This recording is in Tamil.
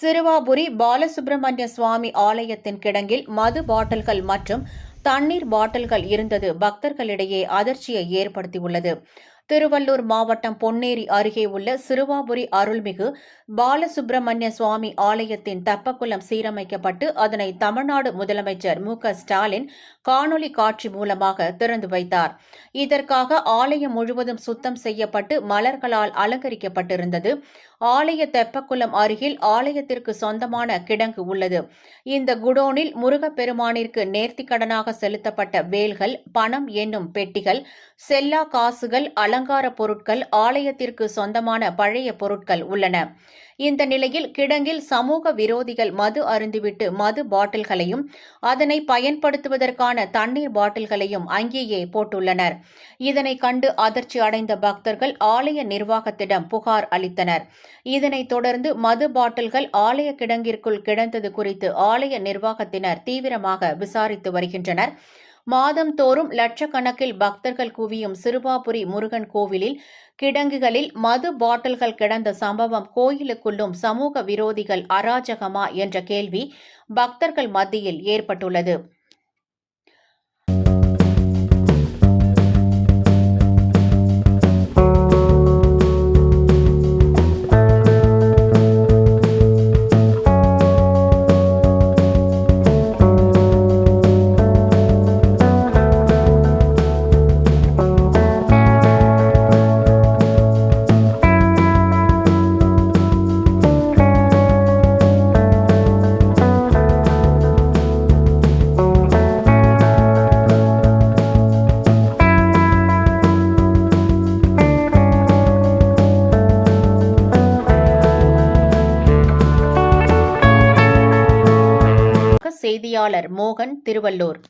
சிறுவாபுரி பாலசுப்பிரமணிய சுவாமி ஆலயத்தின் கிடங்கில் மது பாட்டில்கள் மற்றும் தண்ணீர் பாட்டில்கள் இருந்தது. பக்தர்களிடையே அதிர்ச்சியை ஏற்படுத்தியுள்ளது. திருவள்ளூர் மாவட்டம் பொன்னேரி அருகே உள்ள சிறுவாபுரி அருள்மிகு பாலசுப்பிரமணிய சுவாமி ஆலயத்தின் தப்பக்குளம் சீரமைக்கப்பட்டு அதனை தமிழ்நாடு முதலமைச்சர் மு க ஸ்டாலின் காணொலி காட்சி மூலமாக திறந்து வைத்தார். இதற்காக ஆலயம் முழுவதும் சுத்தம் செய்யப்பட்டு மலர்களால் அலங்கரிக்கப்பட்டிருந்தது. ஆலய தெப்பக்குளம் அருகில் ஆலயத்திற்கு சொந்தமான கிடங்கு உள்ளது. இந்த குடோனில் முருகப்பெருமானிற்கு நேர்த்திக்கடனாக செலுத்தப்பட்ட வேல்கள் பணம் என்னும் பெட்டிகள் செல்லா காசுகள் அலங்கார பொருட்கள் ஆலயத்திற்கு சொந்தமான பழைய பொருட்கள் உள்ளன. இந்த நிலையில் கிடங்கில் சமூக விரோதிகள் மது அருந்திவிட்டு மது பாட்டில்களையும் அதனை பயன்படுத்துவதற்கான தண்ணீர் பாட்டில்களையும் அங்கேயே போட்டுள்ளனர். இதனை கண்டு அதிர்ச்சி அடைந்த பக்தர்கள் ஆலய நிர்வாகத்திடம் புகார் அளித்தனர். இதனைத் தொடர்ந்து மது பாட்டில்கள் ஆலய கிடங்கிற்குள் கிடந்தது குறித்து ஆலய நிர்வாகத்தினர் தீவிரமாக விசாரித்து வருகின்றனர். மாதம்தோறும் லட்சக்கணக்கில் பக்தர்கள் குவியும் சிறுவாபுரி முருகன் கோவிலில் கிடங்குகளில் மது பாட்டில்கள் கிடந்த சம்பவம் கோயிலுக்குள்ளும் சமூக விரோதிகள் அராஜகமா என்ற கேள்வி பக்தர்கள் மத்தியில் ஏற்பட்டுள்ளது. செய்தியாளர் மோகன் திருவள்ளூர்.